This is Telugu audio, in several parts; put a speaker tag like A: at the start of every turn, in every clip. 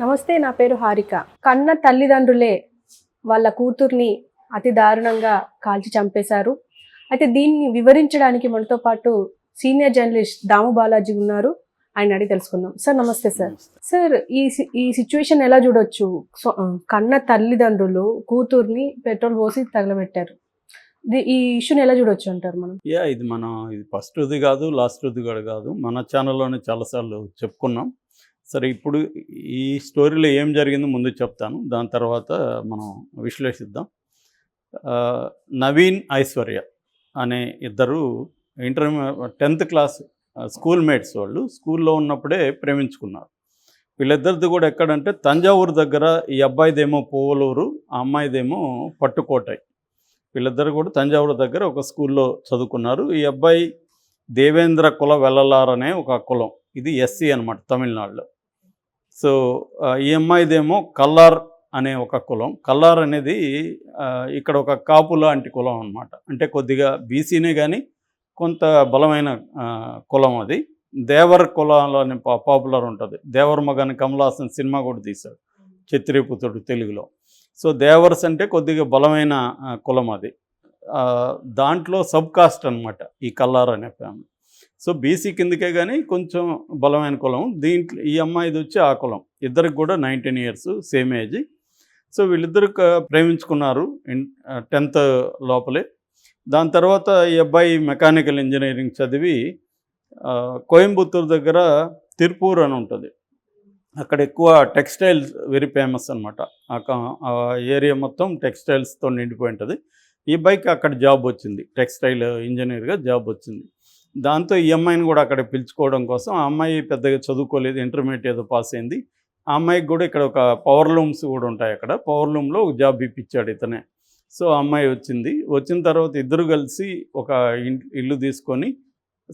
A: నమస్తే నా పేరు హారిక. కన్న తల్లిదండ్రులే వాళ్ళ కూతుర్ని అతి దారుణంగా కాల్చి చంపేశారు. అయితే దీన్ని వివరించడానికి మనతో పాటు సీనియర్ జర్నలిస్ట్ దాము బాలాజీ ఉన్నారు. ఆయన అడిగి తెలుసుకుందాం. సార్ నమస్తే సార్. సార్ ఈ సి- ఈ సిచ్యువేషన్ ఎలా చూడొచ్చు? కన్న తల్లిదండ్రులు కూతుర్ని పెట్రోల్ పోసి తగలబెట్టారు. ఈ ఇష్యూని ఎలా చూడొచ్చు అంటారు మనం?
B: యా ఇది మన ఇది ఫస్ట్ది కాదు లాస్ట్ది కూడా కాదు. మన ఛానల్లోనే చాలాసార్లు చెప్పుకున్నాం. సరే ఇప్పుడు ఈ స్టోరీలో ఏం జరిగిందో ముందు చెప్తాను. దాని తర్వాత మనం విశ్లేషిద్దాం. నవీన్ ఐశ్వర్య అనే ఇద్దరు inter tenth class school mates వాళ్ళు స్కూల్లో ఉన్నప్పుడే ప్రేమించుకున్నారు. వీళ్ళిద్దరిది కూడా ఎక్కడంటే తంజావూరు దగ్గర ఈ అబ్బాయిదేమో పోవలూరు ఆ అమ్మాయిదేమో పట్టుకోటాయి వీళ్ళిద్దరు కూడా తంజావూరు దగ్గర ఒక స్కూల్లో చదువుకున్నారు. ఈ అబ్బాయి దేవేంద్ర కుల వెల్లలారనే ఒక కులం. ఇది ఎస్సీ అనమాట తమిళనాడులో. సో ఈ అమ్మాయిదేమో కల్లార్ అనే ఒక కులం. కల్లార్ అనేది ఇక్కడ ఒక కాపు లాంటి కులం అనమాట అంటే కొద్దిగా బీసీనే కానీ కొంత బలమైన కులం అది. దేవర్ కులంలో అని పా- పాపులర్ ఉంటుంది. దేవర్ మగని కమలాసన్ సినిమా కూడా తీశాడు చిత్రీపుతుడు తెలుగులో. సో దేవర్స్ అంటే కొద్దిగా బలమైన కులం అది. దాంట్లో సబ్ కాస్ట్ అనమాట ఈ కల్లార్ అనే ఫ్యామిలీ. సో బీసీ కిందకే కానీ కొంచెం బలమైన కులం. దీంట్లో ఈ అమ్మాయిది వచ్చి ఆ కులం. ఇద్దరికి కూడా nineteen years same age. So వీళ్ళిద్దరు ప్రేమించుకున్నారు టెన్త్ లోపలే. దాని తర్వాత ఈ అబ్బాయి మెకానికల్ ఇంజనీరింగ్ చదివి కోయంబత్తూరు దగ్గర తిరుపూర్ అని ఉంటుంది. అక్కడ ఎక్కువ టెక్స్టైల్స్ వెరీ ఫేమస్ అనమాట ఆ ఏరియా మొత్తం టెక్స్టైల్స్తో నిండిపోయి ఉంటుంది. ఈ అబ్బాయికి అక్కడ జాబ్ వచ్చింది. టెక్స్టైల్ ఇంజనీర్గా జాబ్ వచ్చింది. దాంతో ఈ అమ్మాయిని కూడా అక్కడ పిలుచుకోవడం కోసం ఆ అమ్మాయి పెద్దగా చదువుకోలేదు ఇంటర్మీడియట్ ఏదో పాస్ అయింది. ఆ అమ్మాయికి కూడా ఇక్కడ ఒక పవర్ లూమ్స్ కూడా ఉంటాయి అక్కడ. పవర్ లూమ్లో ఒక జాబ్ ఇప్పించాడు ఇతనే. సో ఆ అమ్మాయి వచ్చింది. వచ్చిన తర్వాత ఇద్దరు కలిసి ఒక ఇల్లు తీసుకొని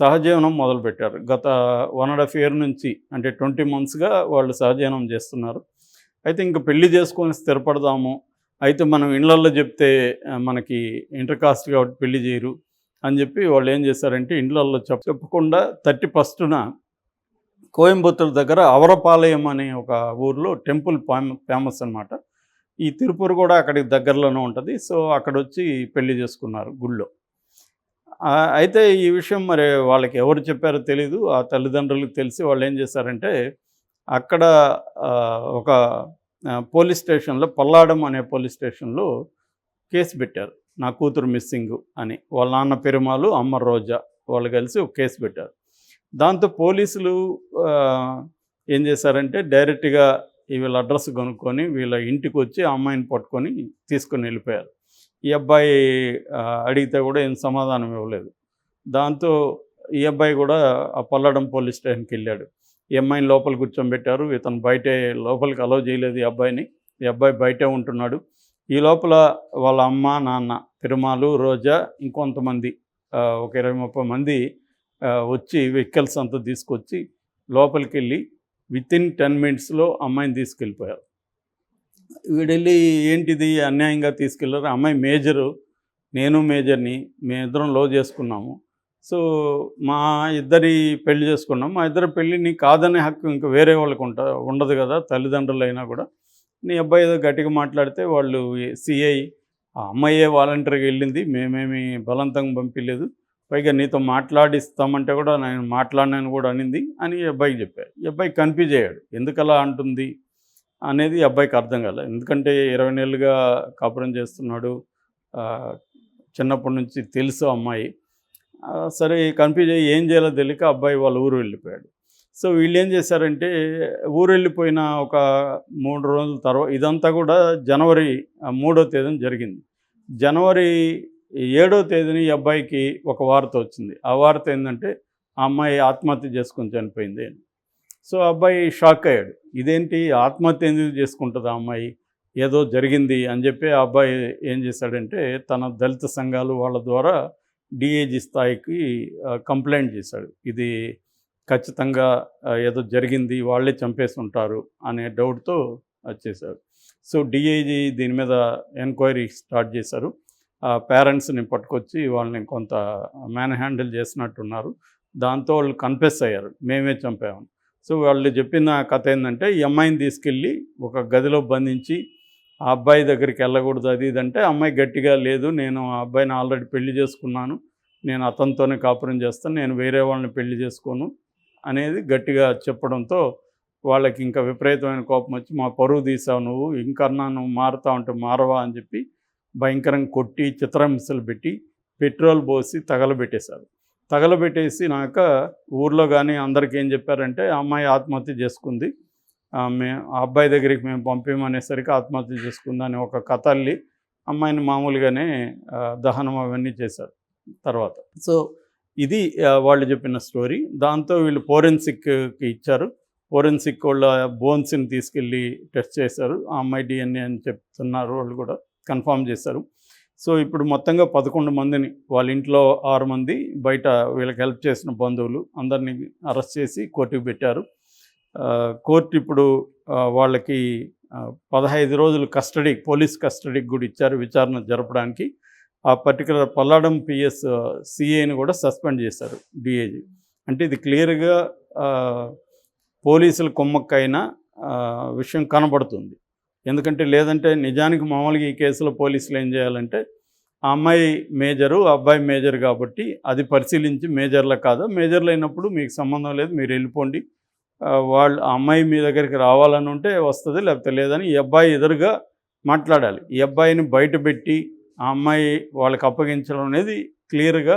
B: సహజీవనం మొదలుపెట్టారు. గత వన్ అండ్ హాఫ్ ఇయర్ నుంచి అంటే ట్వంటీ మంత్స్గా వాళ్ళు సహజీవనం చేస్తున్నారు. అయితే ఇంక పెళ్ళి చేసుకొని స్థిరపడదాము. అయితే మనం ఇళ్ళల్లో చెప్తే మనకి ఇంటర్ కాస్ట్ కాబట్టి పెళ్ళి చేయరు. అని చెప్పి వాళ్ళు ఏం చేశారంటే ఇండ్లల్లో చెప్ చెప్పకుండా థర్టీ ఫస్ట్న కోయంబత్తూరు దగ్గర అవరపాలయం అనే ఒక ఊర్లో టెంపుల్ ఫేమస్ అనమాట ఈ తిరుపూర్ కూడా అక్కడికి దగ్గరలోనే ఉంటుంది. సో అక్కడ వచ్చి పెళ్ళి చేసుకున్నారు గుళ్ళో. అయితే ఈ విషయం మరి వాళ్ళకి ఎవరు చెప్పారో తెలీదు. ఆ తల్లిదండ్రులకు తెలిసి వాళ్ళు ఏం చేశారంటే అక్కడ ఒక పోలీస్ స్టేషన్లో పల్లాడం అనే పోలీస్ స్టేషన్లో కేసు పెట్టారు. నా కూతురు మిస్సింగ్ అని వాళ్ళ నాన్న పెరుమాలు అమ్మ రోజా వాళ్ళు కలిసి ఒక కేసు పెట్టారు. దాంతో పోలీసులు ఏం చేశారంటే డైరెక్ట్గా వీళ్ళ అడ్రస్ కొనుక్కొని వీళ్ళ ఇంటికి వచ్చి ఆ అమ్మాయిని పట్టుకొని తీసుకొని వెళ్ళిపోయారు. ఈ అబ్బాయి అడిగితే కూడా ఏం సమాధానం ఇవ్వలేదు. దాంతో ఈ అబ్బాయి కూడా ఆ పల్లడం పోలీస్ స్టేషన్కి వెళ్ళాడు. ఈ అమ్మాయిని లోపల కూర్చోబెట్టారు. ఇతను బయటే లోపలికి అలో చేయలేదు ఈ అబ్బాయిని. ఈ అబ్బాయి బయటే ఉంటున్నాడు. ఈ లోపల వాళ్ళ అమ్మ నాన్న తిరుమాలు రోజా ఇంకొంతమంది ఒక ఇరవై ముప్పై మంది వచ్చి వెహికల్స్ అంతా తీసుకొచ్చి లోపలికి వెళ్ళి వితిన్ టెన్ మినిట్స్లో అమ్మాయిని తీసుకెళ్ళిపోయారు. వీడెళ్ళి ఏంటిది అన్యాయంగా తీసుకెళ్ళారు? అమ్మాయి మేజరు నేను మేజర్ని మేమిద్దరం లో చేసుకున్నాము. సో మా ఇద్దరి పెళ్ళి చేసుకున్నాం. మా ఇద్దరి పెళ్ళిని కాదనే హక్కు ఇంకా వేరే వాళ్ళకు ఉంట ఉండదు కదా తల్లిదండ్రులు అయినా కూడా. నీ అబ్బాయి ఏదో గట్టిగా మాట్లాడితే వాళ్ళు సిఐ ఆ అమ్మాయే వాలంటీర్గా వెళ్ళింది. మేమేమి బలవంతంగా పంపించలేదు. పైగా నీతో మాట్లాడిస్తామంటే కూడా నేను మాట్లాడినాను కూడా అనింది అని ఈ అబ్బాయికి చెప్పారు. ఈ అబ్బాయి కన్ఫ్యూజ్ అయ్యాడు. ఎందుకలా అంటుంది అనేది ఈ అబ్బాయికి అర్థం కాలేదు ఎందుకంటే ఇరవై నెలలుగా కాపురం చేస్తున్నాడు. చిన్నప్పటి నుంచి తెలుసు అమ్మాయి. సరే కన్ఫ్యూజ్ అయ్యి ఏం చేయాలో తెలియక అబ్బాయి వాళ్ళ ఊరు వెళ్ళిపోయాడు. సో వీళ్ళు ఏం చేశారంటే ఊరెళ్ళిపోయిన ఒక మూడు రోజుల తర్వాత ఇదంతా కూడా జనవరి మూడో తేదీన జరిగింది. జనవరి ఏడో తేదీని ఈ అబ్బాయికి ఒక వార్త వచ్చింది. ఆ వార్త ఏంటంటే ఆ అమ్మాయి ఆత్మహత్య చేసుకొని చనిపోయింది అని. సో అబ్బాయి షాక్ అయ్యాడు. ఇదేంటి ఆత్మహత్య ఎందుకు చేసుకుంటుంది ఆ అమ్మాయి? ఏదో జరిగింది అని చెప్పి ఆ అబ్బాయి ఏం చేశాడంటే తన దళిత సంఘాలు వాళ్ళ ద్వారా డిఏజీ స్థాయికి కంప్లైంట్ చేశాడు. ఇది ఖచ్చితంగా ఏదో జరిగింది వాళ్ళే చంపేసి ఉంటారు అనే డౌట్తో వచ్చేసారు సో డిఐజీ దీని మీద ఎంక్వైరీ స్టార్ట్ చేశారు. ఆ పేరెంట్స్ని పట్టుకొచ్చి వాళ్ళని కొంత మ్యాన్ హ్యాండిల్ చేసినట్టున్నారు. దాంతో వాళ్ళు కన్ఫెస్ అయ్యారు మేమే చంపాము సో వాళ్ళు చెప్పిన కథ ఏంటంటే ఈ అమ్మాయిని తీసుకెళ్ళి ఒక గదిలో బంధించి ఆ అబ్బాయి దగ్గరికి వెళ్ళకూడదు అది ఇదంటే అమ్మాయి గట్టిగా లేదు నేను ఆ అబ్బాయిని ఆల్రెడీ పెళ్ళి చేసుకున్నాను నేను అతనితోనే కాపురం చేస్తాను నేను వేరే వాళ్ళని పెళ్ళి చేసుకోను అనేది గట్టిగా చెప్పడంతో వాళ్ళకి ఇంకా విపరీతమైన కోపం వచ్చి మా పరువు తీసావు నువ్వు ఇంకన్నా నువ్వు మారుతా ఉంటే మారవా? అని చెప్పి భయంకరంగా కొట్టి చిత్రహింసలు పెట్టి పెట్రోల్ పోసి తగలబెట్టేశారు. తగలబెట్టేసి నాక ఊర్లో కానీ అందరికీ ఏం చెప్పారంటే అమ్మాయి ఆత్మహత్య చేసుకుంది. ఆ, మే ఆ అబ్బాయి దగ్గరికి మేము పంపించమనేసరికి ఆత్మహత్య చేసుకుందని ఒక కథ అమ్మాయిని మామూలుగానే దహనం అవన్నీ చేశారు తర్వాత. సో ఇది వాళ్ళు చెప్పిన స్టోరీ. దాంతో వీళ్ళు ఫోరెన్సిక్కి ఇచ్చారు. ఫోరెన్సిక్ వాళ్ళ బోన్స్ని తీసుకెళ్ళి టెస్ట్ చేశారు. ఆ అమ్మాయి డిఎన్ఏ అని చెప్తున్నారు వాళ్ళు కూడా కన్ఫర్మ్ చేశారు. సో ఇప్పుడు మొత్తంగా పదకొండు మందిని వాళ్ళ ఇంట్లో ఆరు మంది బయట వీళ్ళకి హెల్ప్ చేసిన బంధువులు అందరినీ అరెస్ట్ చేసి కోర్టుకు పెట్టారు. కోర్టు ఇప్పుడు వాళ్ళకి పదహైదు రోజులు కస్టడీ పోలీస్ కస్టడీకి కూడా ఇచ్చారు విచారణ జరపడానికి. ఆ పర్టికులర్ పల్లాడం పిఎస్ సిఏని కూడా సస్పెండ్ చేశారు డిఏజీ అంటే ఇది క్లియర్గా పోలీసుల కుమ్మక్కైన విషయం కనబడుతుంది. ఎందుకంటే లేదంటే నిజానికి మామూలుగా ఈ కేసులో పోలీసులు ఏం చేయాలంటే ఆ అమ్మాయి మేజరు ఆ అబ్బాయి మేజర్ కాబట్టి అది పరిశీలించి మేజర్లో కాదా. మేజర్లు అయినప్పుడు మీకు సంబంధం లేదు మీరు వెళ్ళిపోండి. వాళ్ళు ఆ అమ్మాయి మీ దగ్గరికి రావాలని ఉంటే వస్తుంది లేకపోతే లేదని ఈ అబ్బాయి ఎదురుగా మాట్లాడాలి. ఈ అబ్బాయిని బయట పెట్టి ఆ అమ్మాయి వాళ్ళకి అప్పగించడం అనేది క్లియర్గా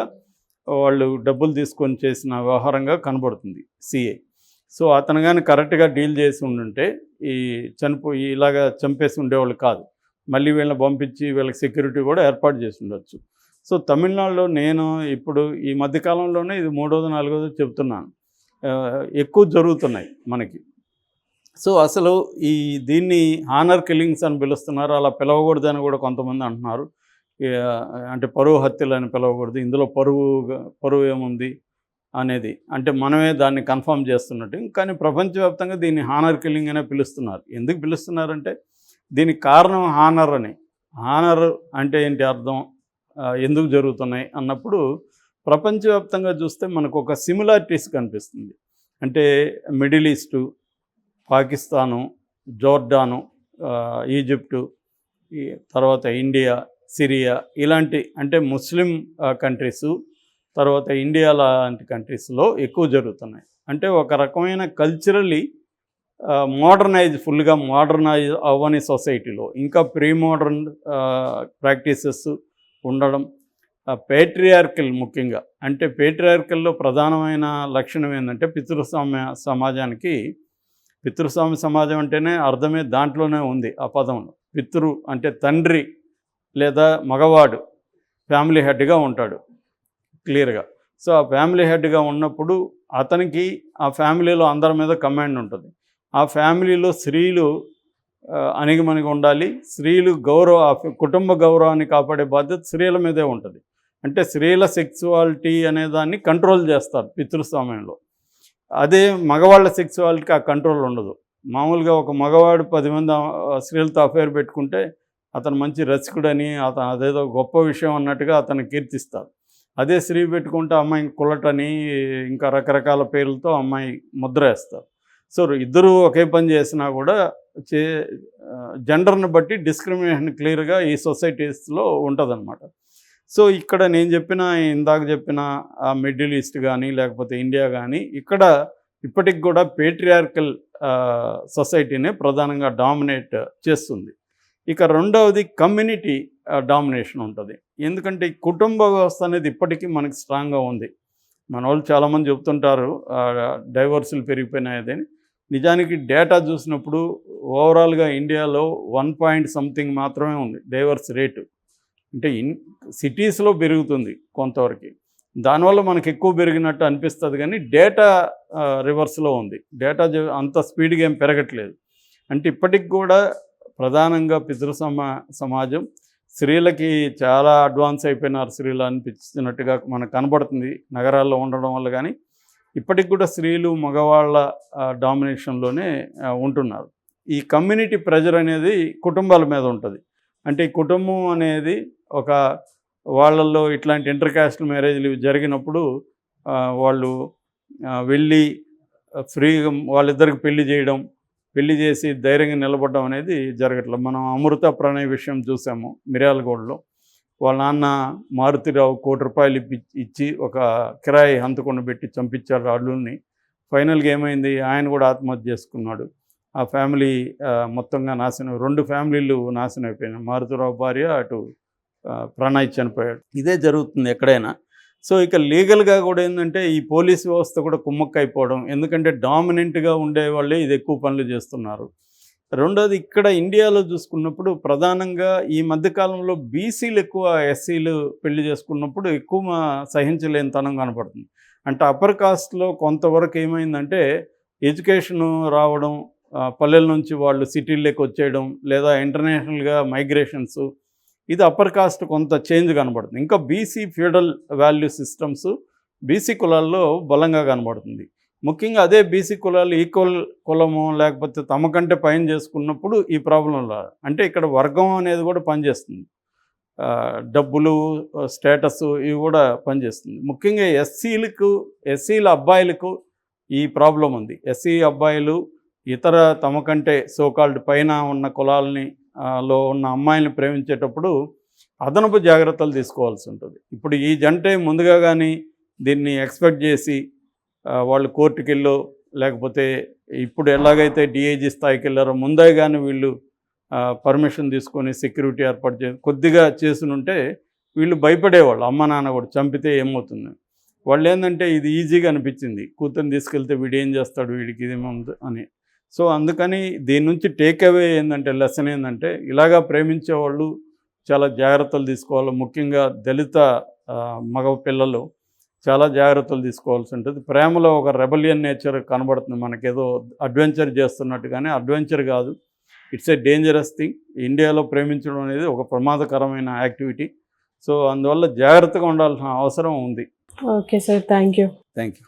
B: వాళ్ళు డబ్బులు తీసుకొని చేసిన వ్యవహారంగా కనబడుతుంది సిఐ సో అతను కానీ కరెక్ట్గా డీల్ చేసి ఉండుంటే ఈ చనిపోయి ఇలాగా చంపేసి ఉండేవాళ్ళు కాదు. మళ్ళీ వీళ్ళని పంపించి వీళ్ళకి సెక్యూరిటీ కూడా ఏర్పాటు చేసి ఉండొచ్చు. సో తమిళనాడులో నేను ఇప్పుడు ఈ మధ్యకాలంలోనే ఇది మూడోది నాలుగోది చెప్తున్నాను ఎక్కువ జరుగుతున్నాయి మనకి. సో అసలు ఈ దీన్ని హానర్ కిల్లింగ్స్ అని పిలుస్తున్నారు. అలా పిలవకూడదని కూడా కొంతమంది అంటున్నారు. అంటే పరువు హత్యలు అని పిలవకూడదు. ఇందులో పరువు పరువు ఏముంది అనేది. అంటే మనమే దాన్ని కన్ఫర్మ్ చేస్తున్నట్టు. కానీ ప్రపంచవ్యాప్తంగా దీన్ని హానర్ కిల్లింగ్ అనే పిలుస్తున్నారు. ఎందుకు పిలుస్తున్నారంటే దీనికి కారణం హానర్ అని. హానర్ అంటే ఏంటి అర్థం? ఎందుకు జరుగుతున్నాయి అన్నప్పుడు ప్రపంచవ్యాప్తంగా చూస్తే మనకు ఒక సిమిలారిటీస్ కనిపిస్తుంది. అంటే Middle East Pakistan Jordan Egypt ఈ తర్వాత ఇండియా సిరియా ఇలాంటి అంటే ముస్లిం కంట్రీసు తర్వాత ఇండియా లాంటి కంట్రీస్లో ఎక్కువ జరుగుతున్నాయి. అంటే ఒక రకమైన కల్చరలీ మోడర్నైజ్ ఫుల్గా మోడర్నైజ్ అవ్వని సొసైటీలో ఇంకా ప్రీ మోడర్న్ ప్రాక్టీసెస్ ఉండడం పేట్రియార్కల్ ముఖ్యంగా. అంటే పేట్రియార్కల్లో ప్రధానమైన లక్షణం ఏంటంటే పితృస్వామ్య సమాజానికి పితృస్వామ్య సమాజం అంటేనే అర్థమే దాంట్లోనే ఉంది ఆ పదంలో. పితృ అంటే తండ్రి లేదా మగవాడు ఫ్యామిలీ హెడ్గా ఉంటాడు. క్లియర్గా. సో ఆ ఫ్యామిలీ హెడ్గా ఉన్నప్పుడు అతనికి ఆ ఫ్యామిలీలో అందరి మీద కమాండ్ ఉంటుంది. ఆ ఫ్యామిలీలో స్త్రీలు ఆ, అణిగిమణిగి ఉండాలి. స్త్రీలు గౌరవ కుటుంబ గౌరవాన్ని కాపాడే బాధ్యత స్త్రీల మీదే ఉంటుంది. అంటే స్త్రీల సెక్సువాలిటీ అనే దాన్ని కంట్రోల్ చేస్తారు పితృస్వామ్యంలో. అదే మగవాళ్ళ సెక్సువాలిటీకి ఆ కంట్రోల్ ఉండదు. మామూలుగా ఒక మగవాడు పది మంది స్త్రీలతో అఫైర్ పెట్టుకుంటే అతను మంచి రసికుడని అతను అదేదో గొప్ప విషయం అన్నట్టుగా అతను కీర్తిస్తారు అదే స్త్రీ పెట్టుకుంటే అమ్మాయి కులటని ఇంకా రకరకాల పేర్లతో అమ్మాయి ముద్ర వేస్తారు సో ఇద్దరు ఒకే పని చేసినా కూడా చే జెండర్ని బట్టి డిస్క్రిమినేషన్ క్లియర్గా ఈ సొసైటీస్లో ఉంటుందన్నమాట. సో ఇక్కడ నేను చెప్పిన ఇందాక చెప్పిన ఆ మిడిల్ ఈస్ట్ కానీ లేకపోతే ఇండియా కానీ ఇక్కడ ఇప్పటికి కూడా పేట్రియార్కల్ సొసైటీనే ప్రధానంగా డామినేట్ చేస్తుంది. ఇక రెండవది కమ్యూనిటీ డామినేషన్ ఉంటుంది. ఎందుకంటే కుటుంబ వ్యవస్థ అనేది ఇప్పటికీ మనకి స్ట్రాంగ్గా ఉంది. మన వాళ్ళు చాలామంది చెప్తుంటారు డైవర్సులు పెరిగిపోయినాయని నిజానికి డేటా చూసినప్పుడు ఓవరాల్గా ఇండియాలో వన్ పాయింట్ సంథింగ్ మాత్రమే ఉంది డైవర్స్ రేటు. అంటే ఇన్ సిటీస్లో పెరుగుతుంది కొంతవరకు. దానివల్ల మనకు ఎక్కువ పెరిగినట్టు అనిపిస్తుంది కానీ డేటా రివర్స్లో ఉంది. డేటా అంత స్పీడ్గా ఏం పెరగట్లేదు. అంటే ఇప్పటికి కూడా ప్రధానంగా పితృ సమా సమాజం. స్త్రీలకి చాలా అడ్వాన్స్ అయిపోయినారు స్త్రీలు అనిపించినట్టుగా మనకు కనబడుతుంది నగరాల్లో ఉండడం వల్ల కానీ. ఇప్పటికి కూడా స్త్రీలు మగవాళ్ళ డామినేషన్లోనే ఉంటున్నారు. ఈ కమ్యూనిటీ ప్రెజర్ అనేది కుటుంబాల మీద ఉంటుంది. అంటే ఈ కుటుంబం అనేది ఒక వాళ్ళల్లో ఇట్లాంటి ఇంటర్ క్యాస్ట్ మ్యారేజ్లు జరిగినప్పుడు వాళ్ళు వెళ్ళి ఫ్రీగా వాళ్ళిద్దరికి పెళ్ళి చేయడం పెళ్ళి చేసి ధైర్యంగా నిలబడడం అనేది జరగట్లేదు. మనం అమృత ప్రణయ విషయం చూసాము మిర్యాలగూడలో. వాళ్ళ నాన్న మారుతిరావు కోటి రూపాయలు ఇప్పి ఇచ్చి ఒక కిరాయి హంతకుండా పెట్టి చంపించాడు అల్లుల్ని ఫైనల్గా ఏమైంది? ఆయన కూడా ఆత్మహత్య చేసుకున్నాడు. ఆ ఫ్యామిలీ మొత్తంగా నాశనం రెండు ఫ్యామిలీలు నాశనం అయిపోయినాయి. మారుతిరావు భార్య అటు ప్రణయ్ చనిపోయాడు. ఇదే జరుగుతుంది ఎక్కడైనా. సో ఇక లీగల్గా కూడా ఏంటంటే ఈ పోలీస్ వ్యవస్థ కూడా కుమ్మక్కైపోవడం ఎందుకంటే డామినెంట్గా ఉండే వాళ్ళే ఇది ఎక్కువ పనులు చేస్తున్నారు. రెండోది ఇక్కడ ఇండియాలో చూసుకున్నప్పుడు ప్రధానంగా ఈ మధ్యకాలంలో బీసీలు ఎక్కువ ఎస్సీలు పెళ్ళి చేసుకున్నప్పుడు ఎక్కువ సహించలేనితనం సహించలేని తనం కనపడుతుంది. అంటే అప్పర్ కాస్ట్లో కొంతవరకు ఏమైందంటే ఎడ్యుకేషన్ రావడం పల్లెల నుంచి వాళ్ళు సిటీల్లోకి వచ్చేయడం లేదా ఇంటర్నేషనల్గా మైగ్రేషన్స్ ఇది అప్పర్ కాస్ట్ కొంత చేంజ్ కనబడుతుంది. ఇంకా BC feudal value systems BC కులాల్లో బలంగా కనబడుతుంది. ముఖ్యంగా అదే బీసీ కులాలు ఈక్వల్ కులము లేకపోతే తమ కంటే పైన చేసుకున్నప్పుడు ఈ ప్రాబ్లం అంటే ఇక్కడ వర్గం అనేది కూడా పనిచేస్తుంది. డబ్బులు స్టేటస్ ఇవి కూడా పనిచేస్తుంది. ముఖ్యంగా ఎస్సీలకు ఎస్సీల అబ్బాయిలకు ఈ ప్రాబ్లం ఉంది. ఎస్సీ అబ్బాయిలు ఇతర తమ కంటే సోకాల్డ్ పైన ఉన్న కులాలని లో ఉన్న అమ్మాయిని ప్రేమించేటప్పుడు అదనపు జాగ్రత్తలు తీసుకోవాల్సి ఉంటుంది. ఇప్పుడు ఈ జంటే ముందుగా కానీ దీన్ని ఎక్స్పెక్ట్ చేసి వాళ్ళు కోర్టుకి వెళ్ళో లేకపోతే ఇప్పుడు ఎలాగైతే డిఐజీ స్థాయికి వెళ్ళారో ముందే కానీ వీళ్ళు పర్మిషన్ తీసుకొని సెక్యూరిటీ ఏర్పాటు చేసి కొద్దిగా చేసునుంటే వీళ్ళు భయపడేవాళ్ళు. అమ్మ నాన్న కూడా చంపితే ఏమవుతుంది? వాళ్ళు ఏంటంటే ఇది ఈజీగా అనిపించింది. కూతుర్ని తీసుకెళ్తే వీడు ఏం చేస్తాడు? వీడికి ఇదేముంది అని. సో అందుకని దీని నుంచి టేక్ అవే ఏంటంటే లెసన్ ఏంటంటే ఇలాగా ప్రేమించే వాళ్ళు చాలా జాగ్రత్తలు తీసుకోవాలి. ముఖ్యంగా దళిత మగ పిల్లలు చాలా జాగ్రత్తలు తీసుకోవాల్సి ఉంటుంది. ప్రేమలో ఒక రెబలియన్ నేచర్ కనబడుతుంది. మనకేదో అడ్వెంచర్ చేస్తున్నట్టు కానీ అడ్వెంచర్ కాదు. ఇట్స్ ఏ డేంజరస్ థింగ్ ఇండియాలో ప్రేమించడం అనేది ఒక ప్రమాదకరమైన యాక్టివిటీ సో అందువల్ల జాగ్రత్తగా ఉండాల్సిన అవసరం ఉంది.
A: Okay sir thank you
B: thank you